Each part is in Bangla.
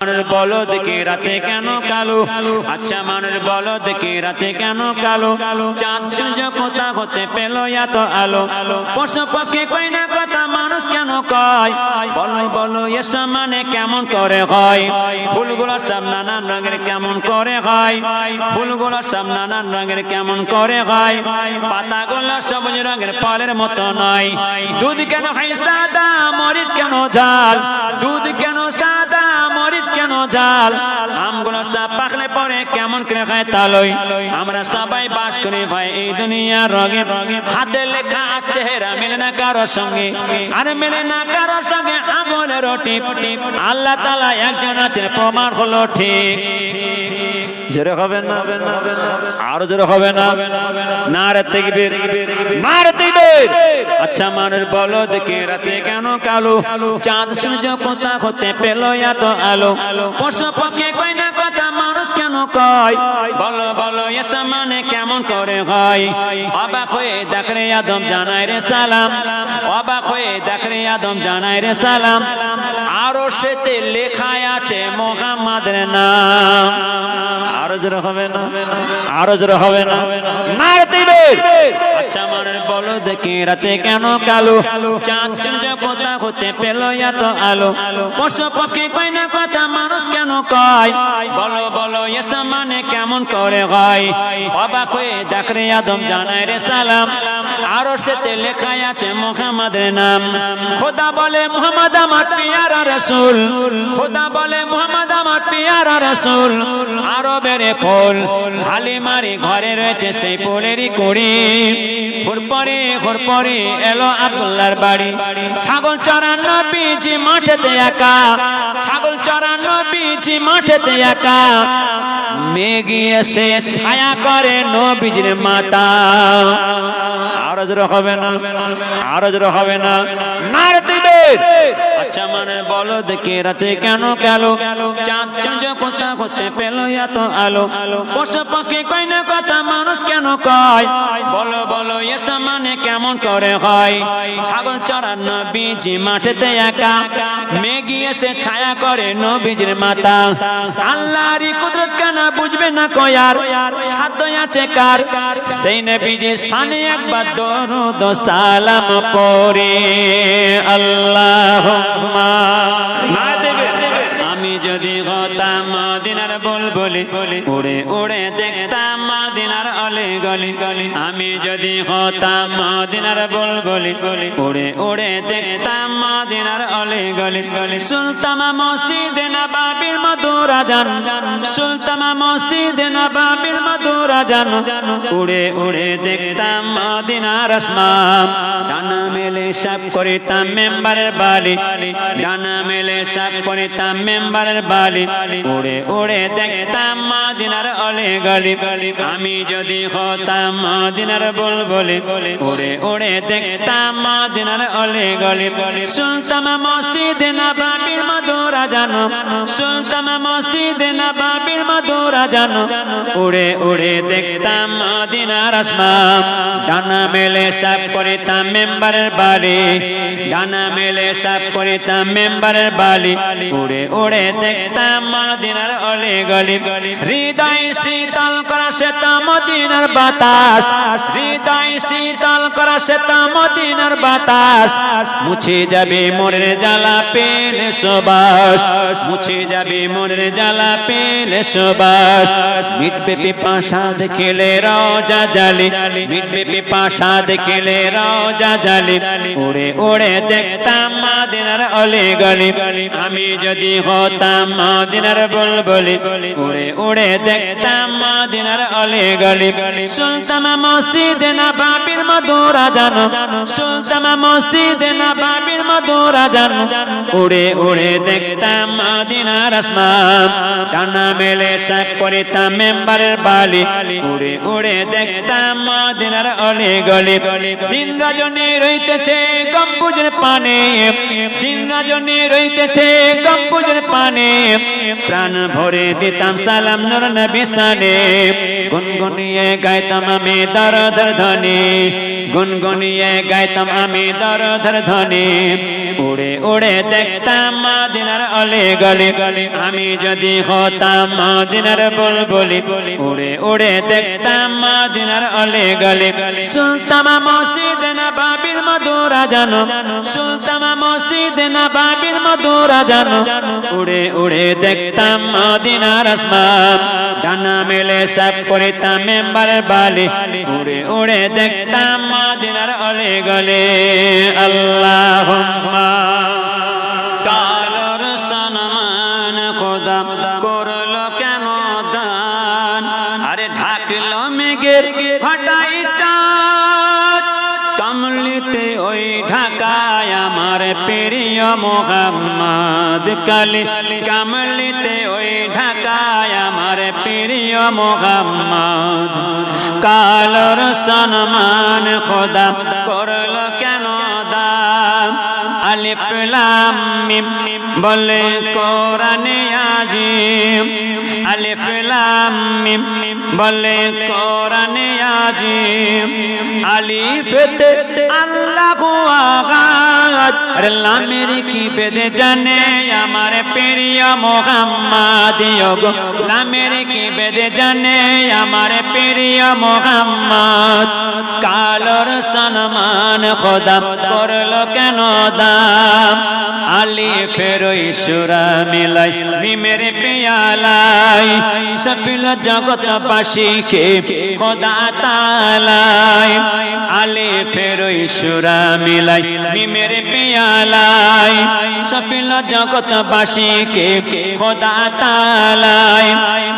মানুষ বলো দেখে রাতে কেন কালো? আচ্ছা মানুষ বলো দেখে রাতে কেন কালো? চাঁদ সূর্য কোথা হতে পেল এত আলো? পশু পক্ষী কই না কথা মানুষ কেন কয়? বলো বলো, এসব মানে কেমন করে হয়? ফুলগুলো সব নানান রঙের কেমন করে হয়? ফুলগুলো সব নানান রঙের কেমন করে হয়? পাতাগুলো সবুজ রঙের ফলের মতো নয়। দুধ কেন হয় সাদা, মরিচ কেন ঝাল? দুধ কেন সাদা ঝাল আমগুলো সব পাকলে পরে কেমন করে খায় তালই আমরা সবাই বাস করি ভাই, এই দুনিয়া রঙে। হাতে লেখা চেহারা মেলে না কারও সঙ্গে। আর মেলে না কারও সঙ্গে আগুনের টিপ আল্লাহ তালা একজন আছে প্রমাণ হলো ঠিক। জোরে হবে না? আরও জোরে হবে না? না রে তেগবীর মার তেগবীর আচ্ছা মানুষ বলো, দেখে রাতে কেন কালো? চাঁদ সূর্য কোথা হতে পেল এত আলো। পশু পক্ষী কই না কথা মানুষ কেন কয়? বলো বলো, এসব মানে কেমন করে হয়? অবাক হয়ে দেখরে আদম জানাই রে সালাম। অবাক হয়ে দেখরে আদম জানাই রে সালাম। আরও সেতে লেখায় আছে মোহাম্মদের নাম। জোরে হবে না? আরও জোরে হবে না? মার দিবে। দেখি রাতে কেন কালো? চাঁদ সূর্য হতে পেল এত আলো। পশু না কথা মানুষ কেন কয়? বলো বলো মানে কেমন করে হয়? অবাক হয়ে আদম রে সালাম। আরও সেতে আছে নাম। খোদা বলে, মোহাম্মদ আমার পিয়ারা রসুল। খোদা বলে, মোহাম্মদ আমার পিয়ারা রসুল। ফল, হালিমারি ঘরে রয়েছে সেই পোলেরই কুড়ি। হুরপরে হুরপরে এলো আব্দুল্লাহর বাড়ি। ছাগল চড়ানো একা। ছাগল চড়ানো একা। এসে ছায়া করে নবীজির মাতা। হবে না হবে না। মার দিবে। আচ্ছা মানে বলো রাতে কেন গেল? চাঁদ কোথা করতে পেল এত আলো? কই না কথা মানুষ কেন কয়? বলো বলো, এসব মানে কেমন করে হয়? ছাগল নবীজি মাঠেতে একা। ছায়া করে নবীজির মাতা আল্লাহরই কুদরত কেন বুঝবে না কয়ার সাধ্য আছে কার? সেই নবীজি সানে একবার দরুদ সালাম পড়ে। আল্লাহ আমি যদি হতাম মদিনার বল বলি উড়ে উড়ে দেখতাম আমি যদি হতাম মদিনার বল বলি উড়ে উড়ে দেখতাম মদিনার অলে গলি। সুলতামা মসজিদে নবাবির মধুরা জান সুলতামা মসজিদে নবাবির মধুরা জান উড়ে উড়ে দেখতাম মদিনার আসমান। ডানা মেলে সব করিতাম মেম্বারের বালি। ডানা মেলে সব করিতাম মেম্বারের বালি। উড়ে উড়ে দেখতাম মদিনার অলে গলি। আমি যদি হতাম মদিনার বলবলি, উড়ে উড়ে দেখতাম মদিনার অলে গলি শুনতাম মসজিদে নবাবির মধুরা জানো শুনতাম মসজিদে নবাবির মধুরা জানো। উড়ে উড়ে দেখতাম মদিনার আসমান, ডানা মেলে সব করিতাম মেম্বারের বাড়ি ডানা মেলে সব করিতাম মেম্বারের বালি। উড়ে উড়ে দেখতাম মদিনার অলি গলি হৃদয় শীতল করা সে মদিনার বাতাস। হৃদয় শীতল করা সে মদিনার বাতাস। মুছে যাবে মোরের জ্বালা পেলে সবাস। মুছে যাবে মোরের জ্বালা পেলে সবাস। মিটবে পিপাসা দেখলে রওজা জালি। মিটবে পিপাসা দেখলে রওজা জালি। উড়ে উড়ে দেখতাম মদিনার অলি গলি। আমি যদি হতাম মদিনার বুলবুলি। উড়ে উড়ে দেখতাম মদিনার অলি গলি। সুলতামা মসজিদে না বাবির মধুরা জানো সুলতামা মসজিদে না বাবির মধুরা জানো। উড়ে উড়ে দেখতাম মদিনার আসমান, ডানা মেলে সাপ করিতাম মেম্বারের বালি। উড়ে উড়ে দেখতাম মদিনার অলি গলি দিন রজনী রইতেছে গম্বুজের পানে। দিন রজনী রইতেছে গম্বুজের পানে। প্রাণ ভরে দিতাম সালাম নূর নবী সানে গুনগুনিয়ে গাইতাম আমি দরদর ধ্বনি। গুনগুনিয়ে গাইতাম আমি দরদর ধ্বনি। উড়ে উড়ে দেখতাম মাদিনার অলে গলে। আমি যদি হতাম মাদিনার বলবলি। উড়ে উড়ে দেখতাম মাদিনার অলে গলে। সুলতামা মসজিদ না বাবির মধুরা জানো। সুলতামা মসজিদ না বাবির মধুরা জানো। উড়ে উড়ে দেখতাম মদিনার আসমান। ডানা মেলে সব করিতাম মেম্বার বালি, উড়ে উড়ে দেখতাম মদিনার অলে গলে। আল্লাহ কালর সনমান খোদা করল কেন দান? আরে ঢাকলো মেঘের হটাই চাঁদ। কমলিতে ওই ঢাকায় আমার প্রিয় মোহাম্মদ। কালি কামলিতে ওই ঢাকায় আমার প্রিয় মোহাম্মদ। কালর সনমান খোদা করল কেন দাম আলিফ লাম বলে কোরআনে আজিম। আলিফ লাম মিম বলে কোরআনে আজিম। আলিফতে আল্লাহু আগাদ। আরে লামের কি বেদে জানে আমার প্রিয় মোহাম্মদ। গো লামের কি বেদে জানে আমার প্রিয় মোহাম্মদ। কালর সনমান খোদা, করল কেন দাম? আলি ফেরোই সুরা মিলাই, মিমের পেয়ালাই, সফিল জগত বাসীকে খোদা তালাই? আলি ফেরোই সুরা মিলাই, মিমের পেয়ালাই, সফিল জগত বাসীকে খোদা তালাই?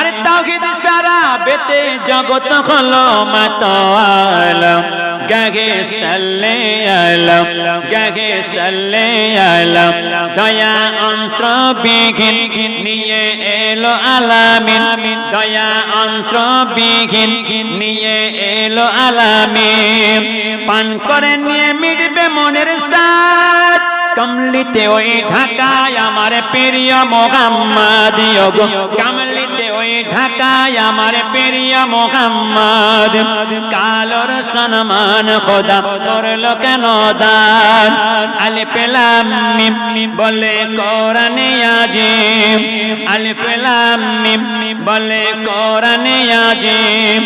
আরে তাওহিদ সারা বেতে জগত হলো মাতালাম গাগে আলম গাগে সাল্লে আলম, দয়া অন্ত্র বিঘিন নিয়ে এলো আলামিন, দয়া অন্ত্র বিঘিন নিয়ে এলো আলামিন। পান করে নিয়ে মিটবে মনের সাথ কমলিতে ওই ঢাকায় আমার প্রিয় মোহাম্মদ গো কমলিতে ওই ঢাকায় আমার প্রিয় মোহাম্মদ কালোর সনমান খোদা করল কেন দান আলি পেলাম বলে কোরআনে আজিম আলি পেলাম বলে কোরআনে আজিম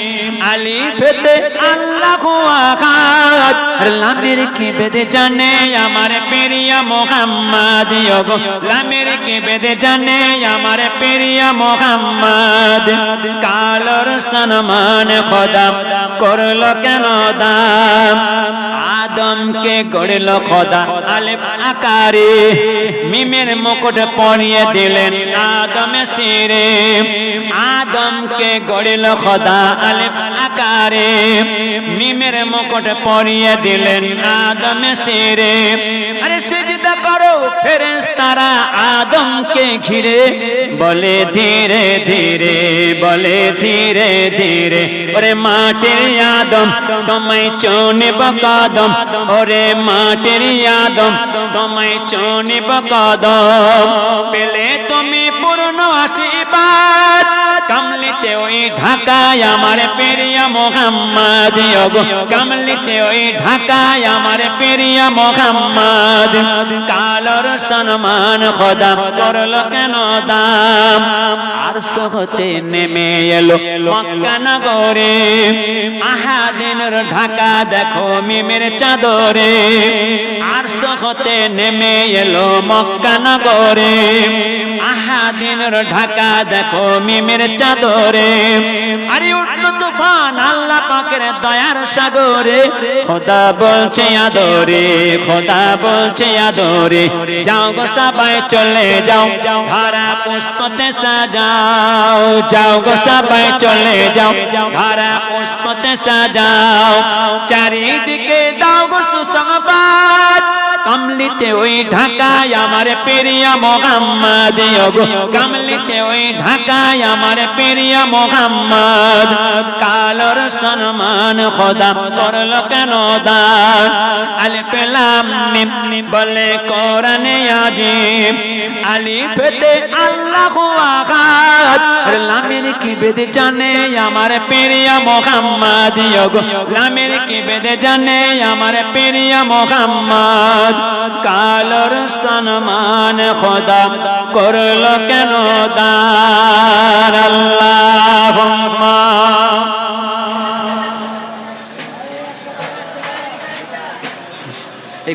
আলি পেতে আল্লাহ আকাত লামের কি বেদে জানে? আমার প্রিয় মোহাম্মদ গো লামের কি বেদে জানে? আমার প্রিয় মোহাম্মদ। কালর সনমান খোদা করল কেন দাম? আদমকে গড়ল খোদা আলেপ আকারে। মিমের মুকুট পরিয়ে দিলেন আদমে সিরে আদমকে গড়ল খোদা আলেপ আকারে। মিমের মুকুট পরিয়ে দিলেন আদমে সেরে আরে সেজদা করো ফেরেশতারা আদমকে ঘিরে। বলে ধীরে ধীরে বলে ধীরে ধীরে, ওরে মাটির আদম, তোমায় চনিব কদম। ওরে মাটির আদম, তোমায় চনিব কদম। পেলে তুমি পূর্ণ আশীর্বাদ, কামলিতে ওই ঢাকায় আমার প্রিয় মোহাম্মদ। কামলিতে ওই ঢাকায় আমার প্রিয় মোহাম্মদ। কালর সম্মান খোদা করল কেন দাম? আর সহতে নেমে এলো মক্কা নগরে আহাদিনের ঢাকা দেখো মিমের চাদরে। আর সহতে নেমে এলো মক্কা নগরে। আহাদিনের ঢাকা দেখো মিমের চাদরে। আরে উঠল তুফান, আল্লাহ পাকের দয়ার সাগরে। খোদা বলছে আদরে, খোদা বলছে আদরে। যাও গো সবাই, চলে যাও। ধারা পুষ্পতে সাজাও। যাও গো সবাই, চলে যাও। ধারা পুষ্পতে সাজাও। চারিদিকে দাও গো সুসংবাদ। কামলিতে ওই ঢাকায় আমার প্রিয় মোহাম্মদ গো কামলিতে ওই ঢাকায় আমার প্রিয় মোহাম্মদ। কালর সম্মান খোদা করল কেন দান আলি পেলাম বলে কোরআনে আজিম। আলি পেতে আল্লাহ কি বেদে জানে আমার পেরিয়া মোহাম্মদ গো লামের কি বেদে জানে আমার পেরিয়া মোহাম্মদ। কালোর সম্মান খোদা করল কেন দার আল্লাহ এই